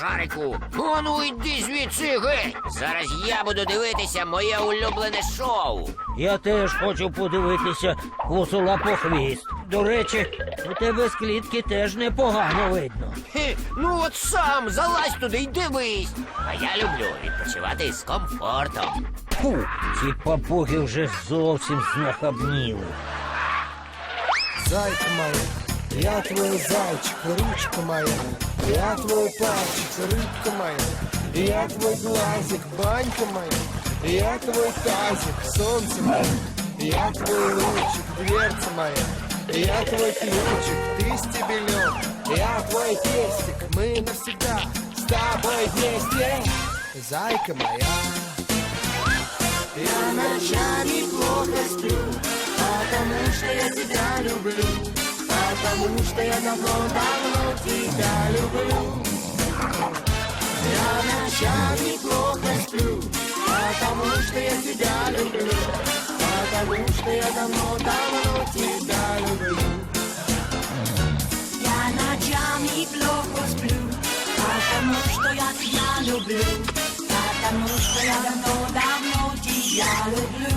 шарику. О, ну йди звідси геть. Зараз я буду дивитися моє улюблене шоу. Я теж хочу подивитися вусула по хвіст. До речі, у тебе з клітки теж непогано видно. Хе, ну от сам залазь туди й дивись. А я люблю відпочивати з комфортом. Фу, ці папуги вже зовсім знахабніли. Зайка моя, я твой зайчик, ручка моя, я твой пальчик, рыбка моя, я твой глазик, банька моя, я твой тазик, солнце мое, я твой лучик, дверца моя, я твой ключик, ты стебелек, я твой пестик, мы навсегда с тобой вместе, зайка моя. Я ночами плохо сплю, потому что я тебя люблю, потому что я давно-давно тебя люблю. Я ночами плохо сплю, потому что я тебя люблю, потому что я давно-давно тебя люблю. Я ночами плохо сплю, потому что я тебя люблю, потому что я давно-давно тебя люблю.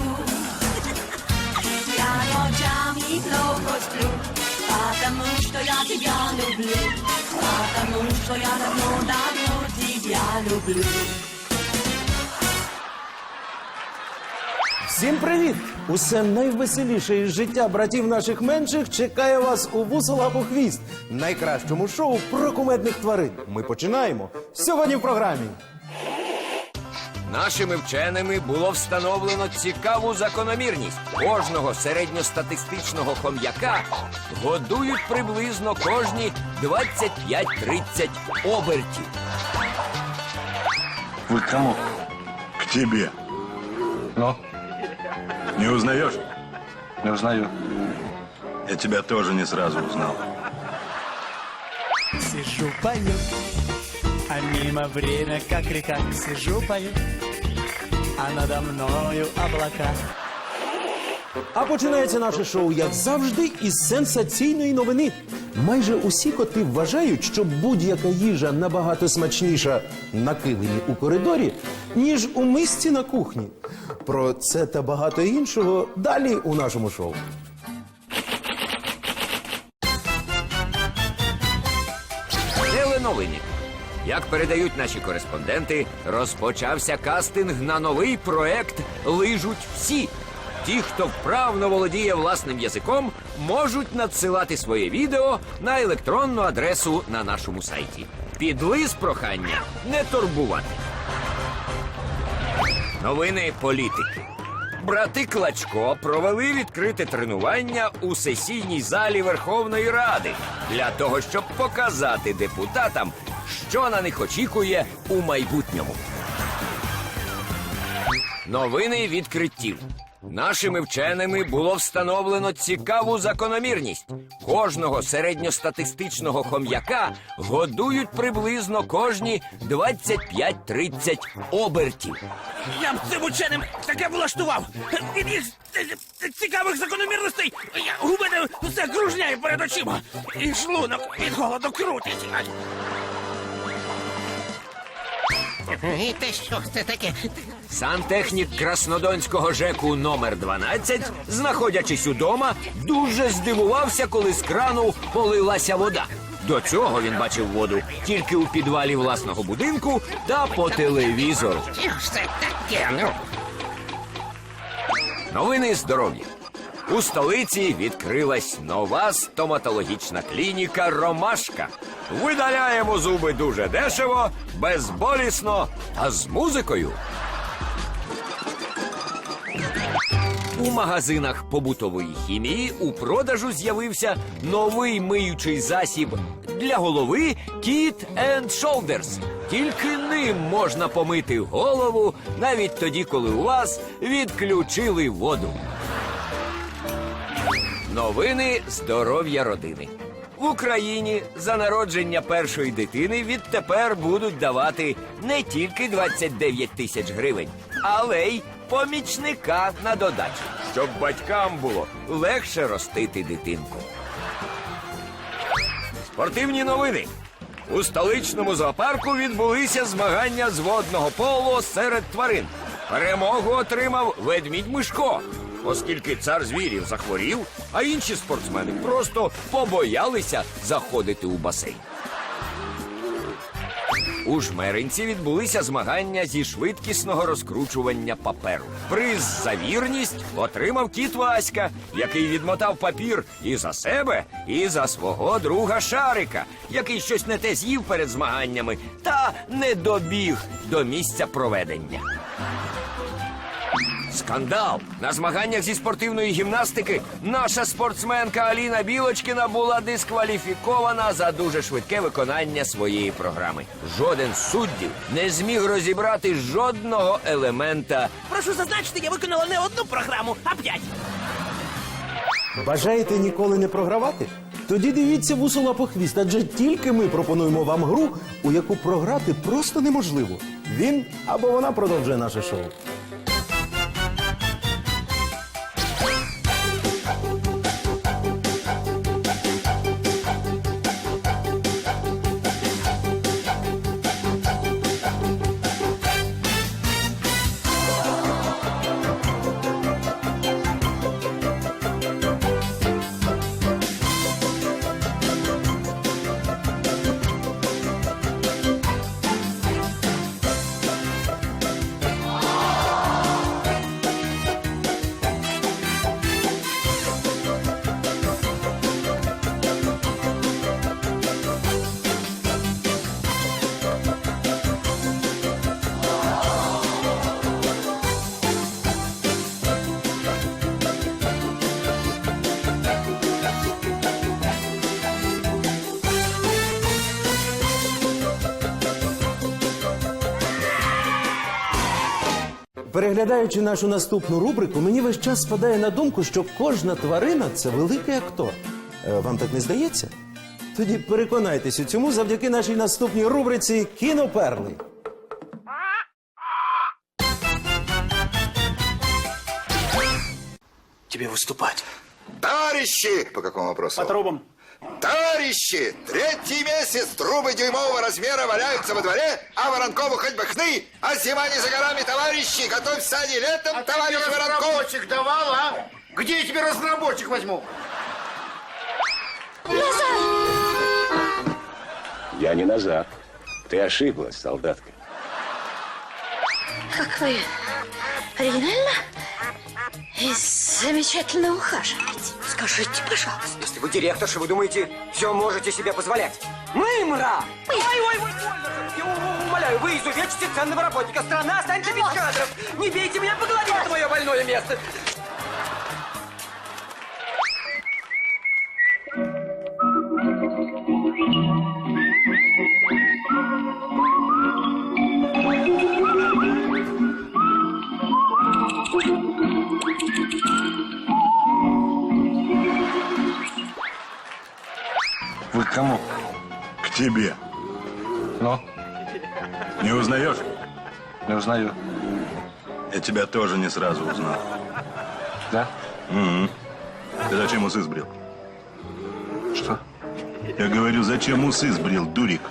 Я ночами плохо сплю, потому что я тебя люблю, потому что я давно-давно тебя люблю. Всім привіт! Усе найвеселіше із життя братів наших менших чекає вас у вусолапу хвіст, найкращому шоу про кумедних тварин. Ми починаємо сьогодні в програмі. Нашими вченими було встановлено цікаву закономірність. Кожного середньостатистичного хом'яка годують приблизно кожні 25-30 обертів. Вы к кому? К тебе. Ну, Не узнаешь? не узнаю. Я тебя тоже не сразу узнал. Сижу, пою, а мимо время, как река. Сижу, пою, а надо мною облака. А починається наше шоу, як завжди, із сенсаційної новини. Майже усі коти вважають, що будь-яка їжа набагато смачніша на килимі у коридорі, ніж у мисці на кухні. Про це та багато іншого далі у нашому шоу. Теленовини. Як передають наші кореспонденти, розпочався кастинг на новий проект Лижуть всі. Ті, хто вправно володіє власним язиком, можуть надсилати своє відео на електронну адресу на нашому сайті. Підлиз прохання не турбувати. Новини політики. Брати Клачко провели відкрите тренування у сесійній залі Верховної Ради для того, щоб показати депутатам, що на них очікує у майбутньому. Новини відкриттів. Нашими вченими було встановлено цікаву закономірність. Кожного середньостатистичного хом'яка годують приблизно кожні 25-30 обертів. Я б цим ученим таке влаштував. Від їх цікавих закономірностей я- у мене все кружняє перед очима. І шлунок від голоду крутить. І те що це таке? Сантехнік Краснодонського ЖЕКу номер 12, знаходячись удома, дуже здивувався, коли з крану полилася вода. До цього він бачив воду тільки у підвалі власного будинку та по телевізору. Що ж це таке? Ну, Новини здоров'я. У столиці відкрилась нова стоматологічна клініка Ромашка. Видаляємо зуби дуже дешево, безболісно та з музикою. У магазинах побутової хімії у продажу з'явився новий миючий засіб для голови Kit and Shoulders. Тільки ним можна помити голову навіть тоді, коли у вас відключили воду. Новини здоров'я родини. В Україні за народження першої дитини відтепер будуть давати не тільки 29 тисяч гривень, але й помічника на додачу, щоб батькам було легше ростити дитинку. Спортивні новини. У столичному зоопарку відбулися змагання з водного поло серед тварин. Перемогу отримав ведмідь Мишко, оскільки цар звірів захворів, а інші спортсмени просто побоялися заходити у басейн. У жмеринці відбулися змагання зі швидкісного розкручування паперу. Приз за вірність отримав кіт Васька, який відмотав папір і за себе, і за свого друга Шарика, який щось не те з'їв перед змаганнями та не добіг до місця проведення. Скандал! На змаганнях зі спортивної гімнастики наша спортсменка Аліна Білочкіна була дискваліфікована за дуже швидке виконання своєї програми. Жоден з суддів не зміг розібрати жодного елемента. Прошу зазначити, я виконала не одну програму, а п'ять. Бажаєте ніколи не програвати? Тоді дивіться вусу лапохвіст, адже тільки ми пропонуємо вам гру, у яку програти просто неможливо. Він або вона продовжує наше шоу. Переглядаючи нашу наступну рубрику, мені весь час спадає на думку, що кожна тварина це великий актор. Е, Вам так не здається? Тоді переконайтесь у цьому завдяки нашій наступній рубриці Кіноперли. Тебе выступать. Товарищи! По какому вопросу? По трубам. Товарищи! Третий месяц трубы дюймового размера валяются во дворе, а Воронкову хоть бы хны, а зима не за горами, товарищи! Готовь сани летом, товарищ Воронков! давал, а? Где я тебе разнорабочих возьму? Я не назад. Ты ошиблась, солдатка. Как вы оригинально и замечательно ухаживаете. Скажите, пожалуйста. Если вы директорша, вы думаете, все можете себе позволять? Мы, мра! Ой, ой, ой, Я у- умоляю, вы изувечите ценного работника. Страна останется без кадров. Не бейте меня по голове, это мое больное место. Тебе. Ну, Не узнаешь? не узнаю. Я тебя тоже не сразу узнал. Да? Ты зачем усы сбрил? Что? Я говорю, зачем усы сбрил, дурик?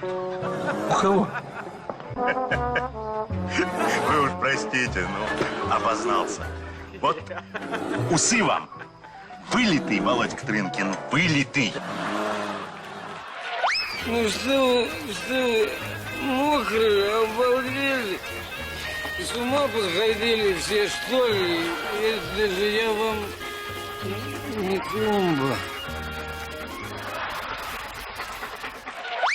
У кого? Вы уж простите, ну, опознался. Вот усы вам. Вылитый, Володька Трынкин, вылитый. Ну что что вы, мокрые, обалдели? С ума посходили все, что ли? Если же я вам не клумба.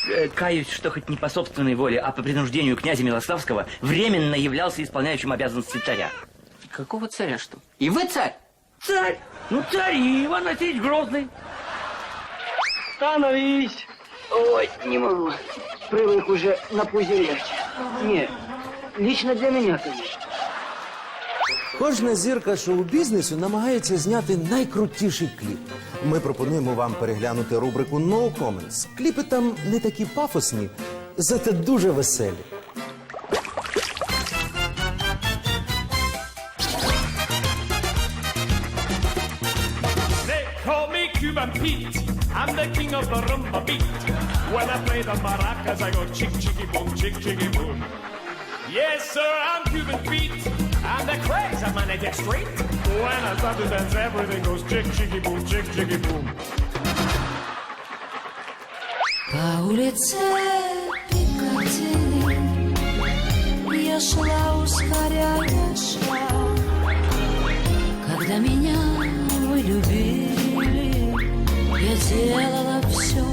Э, Каюсь, что хоть не по собственной воле, а по принуждению князя Милославского временно являлся исполняющим обязанности царя. Какого царя что? И вы царь? Царь! Ну, царь Иван Васильевич Грозный. Становись! Ой, не могу. Привык уже на пузе легче. Нет, лично для меня, конечно. Кожна зірка шоу-бізнесу намагається зняти найкрутіший кліп. Ми пропонуємо вам переглянути рубрику No Comments. Кліпи там не такі пафосні, зате дуже веселі. They call me Cuban Pete. I'm the king of the rumba beat. When I play the maracas, I go chick chicky boom, chick chicky boom. Yes, sir, I'm Cuban Pete. I'm the craze of my neck straight. When I start to dance, everything goes chick chicky boom, chick chicky boom. По улице Пикадилли Я шла, ускоряя шаг Когда меня вы любили Я делала все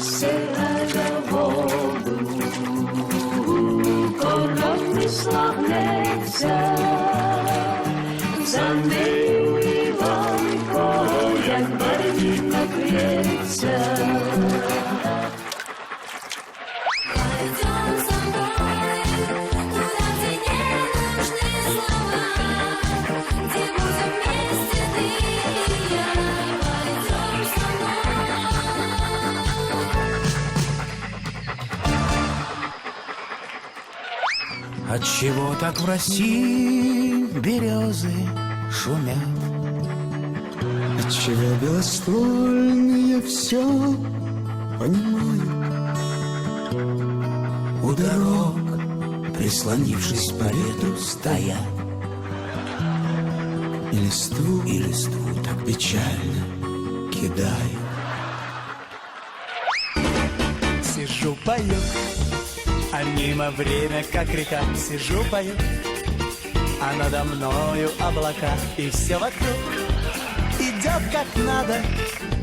Серая так в России березы шумят? Отчего белоствольные все понимают? У дорог, прислонившись по ветру, стоят И листву, и листву так печально кидают Сижу, пою, мимо время, как река Сижу, пою, а надо мною облака И все вокруг идет как надо.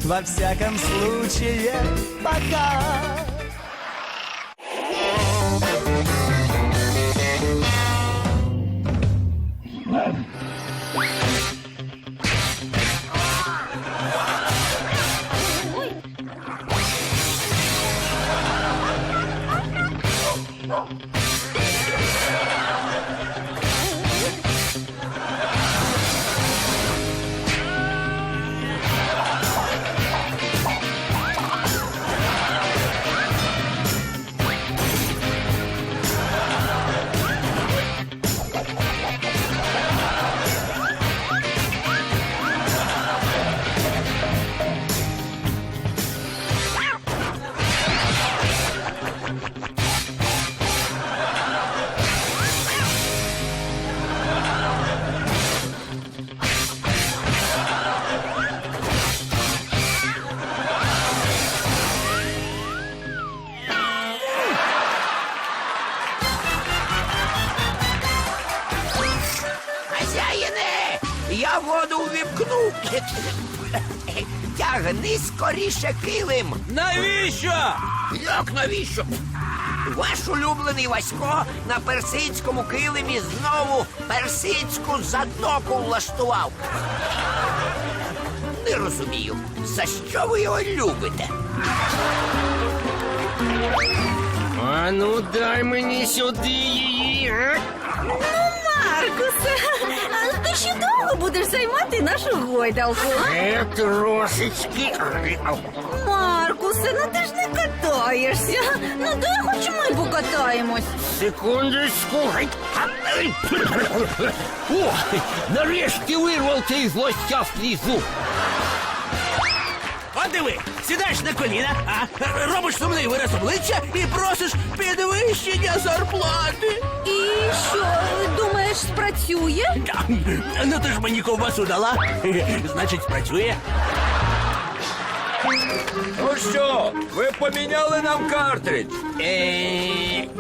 Во всяком случае, пока Я воду увімкнув. Тягни скоріше килим. Навіщо? Як навіщо? Ваш улюблений Васько на персидському килимі знову персидську затоку влаштував. Не розумію, за що ви його любите? А ну дай мені сюди її. Маркусе, а ти ще довго будеш займати нашу гойдалку? Е, трошечки. Маркусе, ну ти ж не катаєшся. Ну дай хоч ми покатаємось. Секундочку. О, нарешті вирвав цей злостяв зуб. От диви, сідаєш на коліна, а робиш сумний вираз обличчя і просиш підвищення зарплати. І що, думаєш, спрацює? Ну ти ж мені ковбасу дала. Значить, спрацює. Ну що, ви поміняли нам картридж? Е,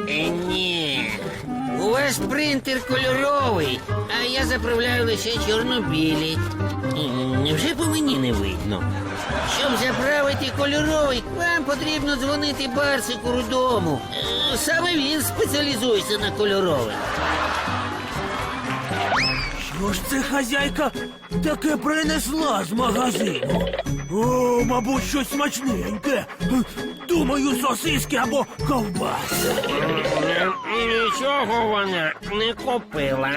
е, ні. У вас принтер кольоровий, а я заправляю лише чорно-білі. Невже по мені не видно? Щоб заправити кольоровий, вам потрібно дзвонити Барсику Рудому. Е, Саме він спеціалізується на кольорових. Що ж це хазяйка таке принесла з магазину? О, мабуть, щось смачненьке. Думаю, сосиски або ковбаси. Нічого вона не купила.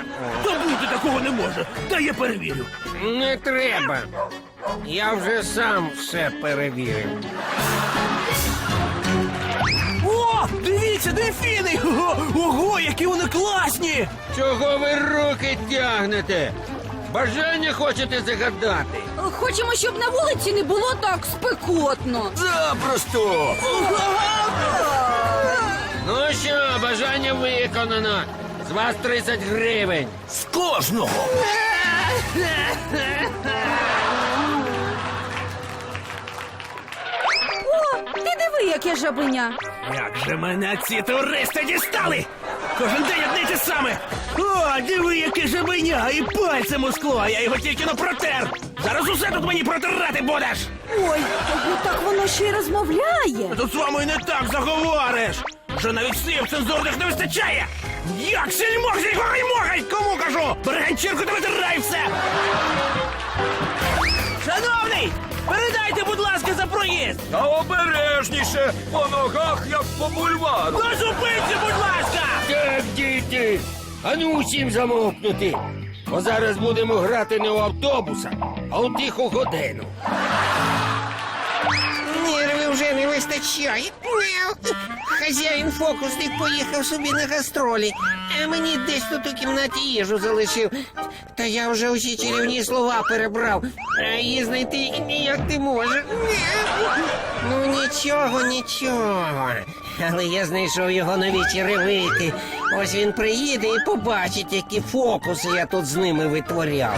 Та бути такого не може. Та я перевірю. Не треба. Я вже сам все перевірив. Дивіться, дельфіни! Ого, ого, які вони класні! Чого ви руки тягнете? Бажання хочете загадати? Хочемо, щоб на вулиці не було так спекотно. Запросто! Ну що, бажання виконано. З вас 30 гривень. З кожного! Диви, яке жабеня. Як же мене ці туристи дістали! Кожен день одне й те саме! О, диви, яке жабеня! І пальцем у скло, а я його тільки но протер! Зараз усе тут мені протирати будеш! Ой, ну так воно ще й розмовляє. Тут з вами не так заговориш! Вже навіть слів цензурних не вистачає! Як сільмох, зігорай могай! Кому кажу? Бери ганчірку та витирай все! Передайте, будь ласка, за проїзд! Та обережніше! По ногах, як по бульвару! Ну будь ласка! Так, діти, а ну усім замовкнути. Бо зараз будемо грати не у автобуса, а у тиху годину. Вже не вистачає. Хазяїн фокусник поїхав собі на гастролі, а мені десь тут у кімнаті їжу залишив. Та я вже усі чарівні слова перебрав, а її знайти ніяк не може. Ну нічого, нічого. Але я знайшов його нові черевики. Ось він приїде і побачить, які фокуси я тут з ними витворяв.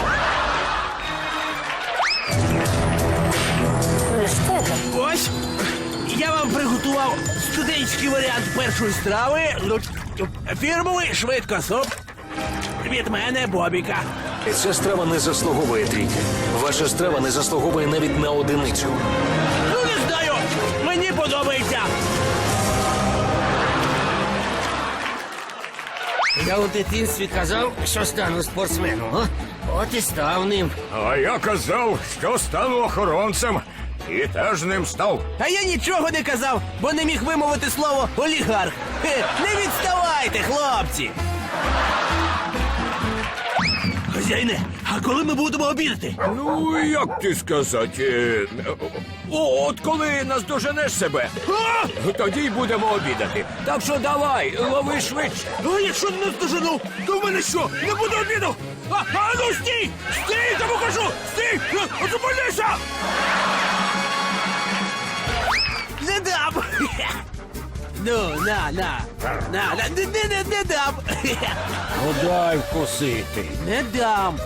Приготував студентський варіант першої страви. Ну, Фірмовий швидкосуп. Від мене Бобіка. Ця страва не заслуговує трійки. Ваша страва не заслуговує навіть на одиницю. Ну не знаю. Мені подобається. Я у дитинстві казав, що стану спортсменом. а? От і став ним. А я казав, що стану охоронцем. І теж ним став. А я нічого не казав, бо не міг вимовити слово олігарх. Хе, не відставайте, хлопці. Хазяйне, а коли ми будемо обідати? Ну, як ти сказати? е, О, от коли наздоженеш себе, А! тоді й будемо обідати. Так що давай, лови швидше. Ну, якщо не здожену, то в мене що? Не буде обіду! А, а ну стій! Стій, тому кажу! Стій! А, Зупинися! Ну, на, на, на, на, не, не, не, не дам! Подай вкусити. Не дам!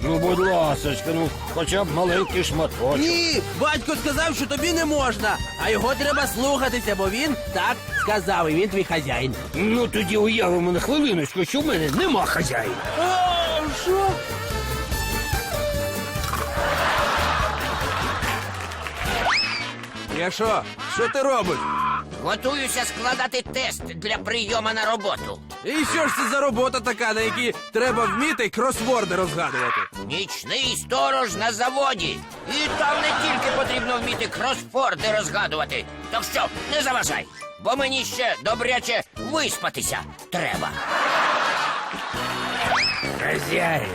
Ну, будь ласочка, ну хоча б маленький шматочок. Ні! Батько сказав, що тобі не можна, а його треба слухатися, бо він так сказав, і він твій хазяїн. Ну тоді уявимо на хвилиночку, що в мене нема хазяїна. О, що? Я що? Що ти робиш? Готуюся складати тест для прийому на роботу. І що ж це за робота така, на якій треба вміти кросворди розгадувати? Нічний сторож на заводі. І там не тільки потрібно вміти кросфорди розгадувати. Так що не заважай, бо мені ще добряче виспатися треба. Хазяїн,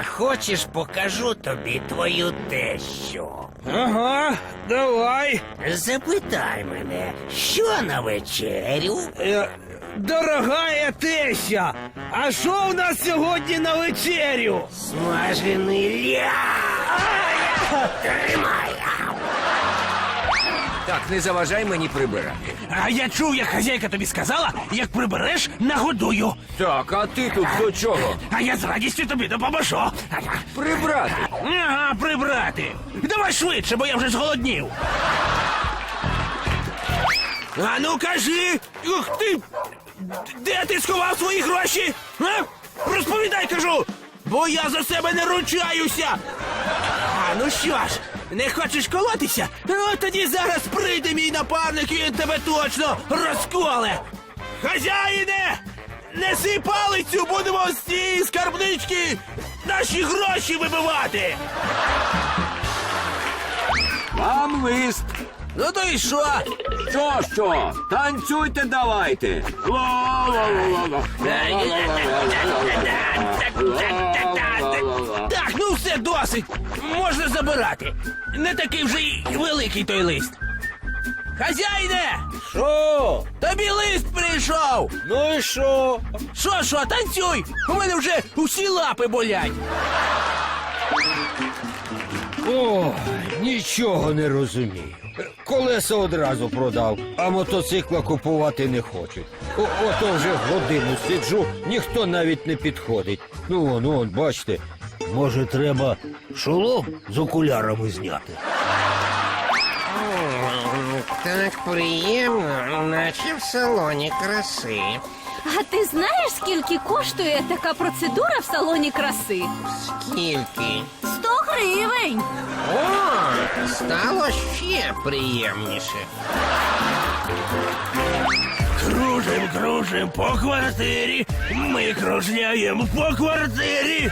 а хочеш покажу тобі твою тещу? Ага, давай. Запитай мене, що на вечерю? Е, Дорогая Теся, а що в нас сьогодні на вечерю? Смажений ля. Тримай. Так, не заважай мені прибирати. А я чув, як хазяйка тобі сказала, як прибереш, нагодую. Так, а ти тут до чого? А я з радістю тобі допоможу. Прибрати. Ага, прибрати. Давай швидше, бо я вже зголоднів. А ну кажи, ух ти! Де ти сховав свої гроші? А? Розповідай, кажу! Бо я за себе не ручаюся! ну що ж, не хочеш колотися? Ну тоді зараз прийде мій напарник і він тебе точно розколе. Хазяїне! Неси палицю, будемо з цієї скарбнички наші гроші вибивати. Вам лист. Ну то і що? Що, що? Танцюйте давайте. Так, ну все досить. Можна забирати. Не такий вже й великий той лист. Хазяїне! Що? Тобі лист прийшов! Ну і що? Що, що, танцюй! У мене вже усі лапи болять. О, нічого не розумію. Колеса одразу продав, а мотоцикла купувати не хочуть. О, ото вже годину сиджу, ніхто навіть не підходить. Ну, вон, вон, бачите. Може, треба шолом з окулярами зняти. Так приємно, наче в салоні краси. А ти знаєш, скільки коштує така процедура в салоні краси? Скільки? 100 гривень. О, стало ще приємніше. Кружим, кружим по квартирі. Ми кружляємо по квартирі.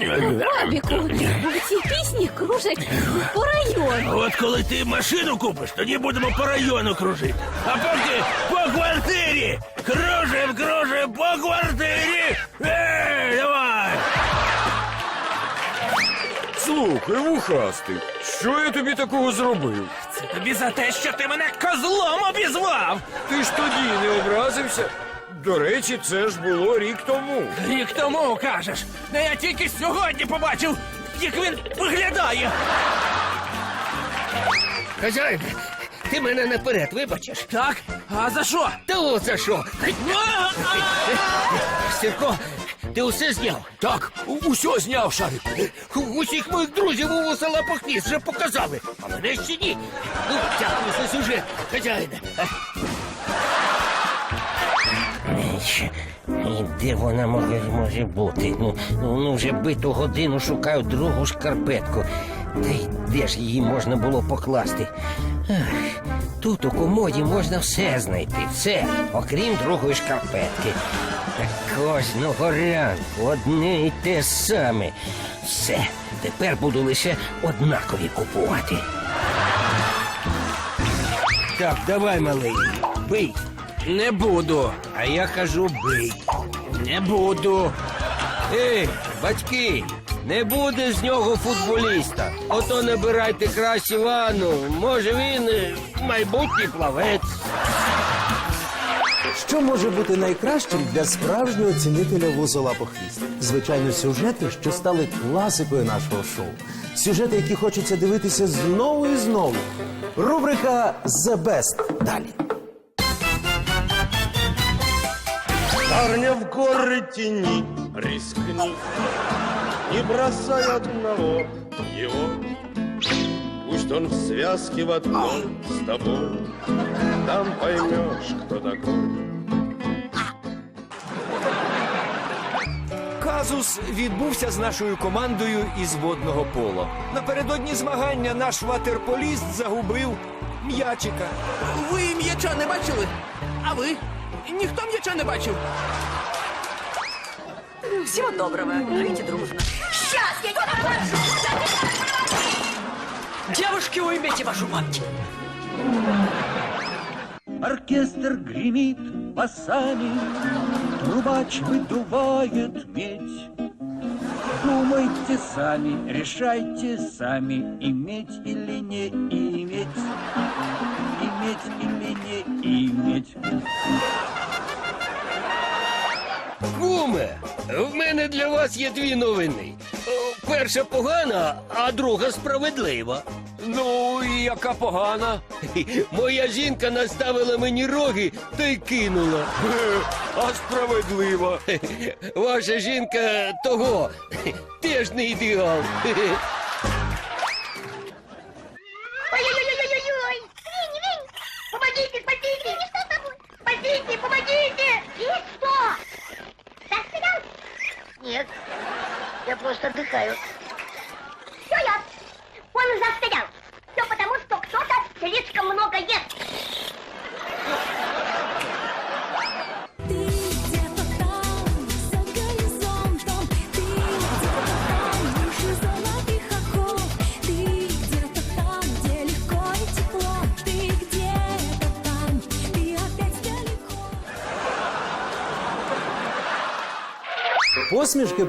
Ой, Бабіку, ці пісні кружать по району. От коли ти машину купиш, тоді будемо по району кружити. А поки по квартирі. Кружим, кружим по квартирі. Ей, давай! Слухай, вухастий, що я тобі такого зробив? Це тобі за те, що ти мене козлом обізвав. Ти ж тоді не образився. До речі, це ж було рік тому. Рік тому кажеш. Ну я тільки сьогодні побачив, як він виглядає. Хазяїн, ти мене наперед вибачиш? Так, а за що? Та от за що? Сірко, ти усе зняв? Так, усе зняв шарик. Усіх моїх друзів у вусала похвіст вже показали, а мене ще ні. Ну, дякую за сюжет, хазяїне. І де вона може, може бути? Ну, ну, ну вже биту годину шукаю другу шкарпетку. Та й де ж її можна було покласти? Ах, тут у комоді можна все знайти, все, окрім другої шкарпетки. Та кожного ранку одне і те саме. Все, тепер буду лише однакові купувати. Так, давай, малий, бий. Не буду. А я кажу бий. Не буду. Ей, батьки, не буде з нього футболіста. Ото набирайте краще ванну. Може він е, майбутній плавець. Що може бути найкращим для справжнього цінителя вузолапохвіст? Звичайно, сюжети, що стали класикою нашого шоу. Сюжети, які хочеться дивитися знову і знову. Рубрика «The Best» далі. Парня в горы тени, рискни, не бросай одного его. Пусть он в связке в одной с тобой, там поймешь, кто такой. Казус відбувся з нашою командою із водного пола. Напередодні змагання наш ватерполіст загубив м'ячика. Ви м'яча не бачили? А ви? Ніхто м'яча не бачив. Всього доброго, жийте дружно. Щас, я Девушки, уймите вашу мать! Оркестр гремит басами, трубач выдувает медь. Думайте сами, решайте сами, иметь или не иметь, иметь или не иметь. Куме, в мене для вас є дві новини. Перша погана, а друга справедлива. Ну, і яка погана. Моя жінка наставила мені роги та й кинула. А справедливо. Ваша жінка того теж не ідеал. Просто отдыхаю.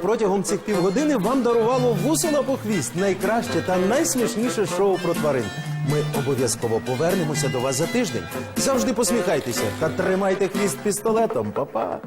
Протягом цих півгодини вам дарувало вусила по хвіст найкраще та найсмішніше шоу про тварин. Ми обов'язково повернемося до вас за тиждень. Завжди посміхайтеся та тримайте хвіст пістолетом, Па-па!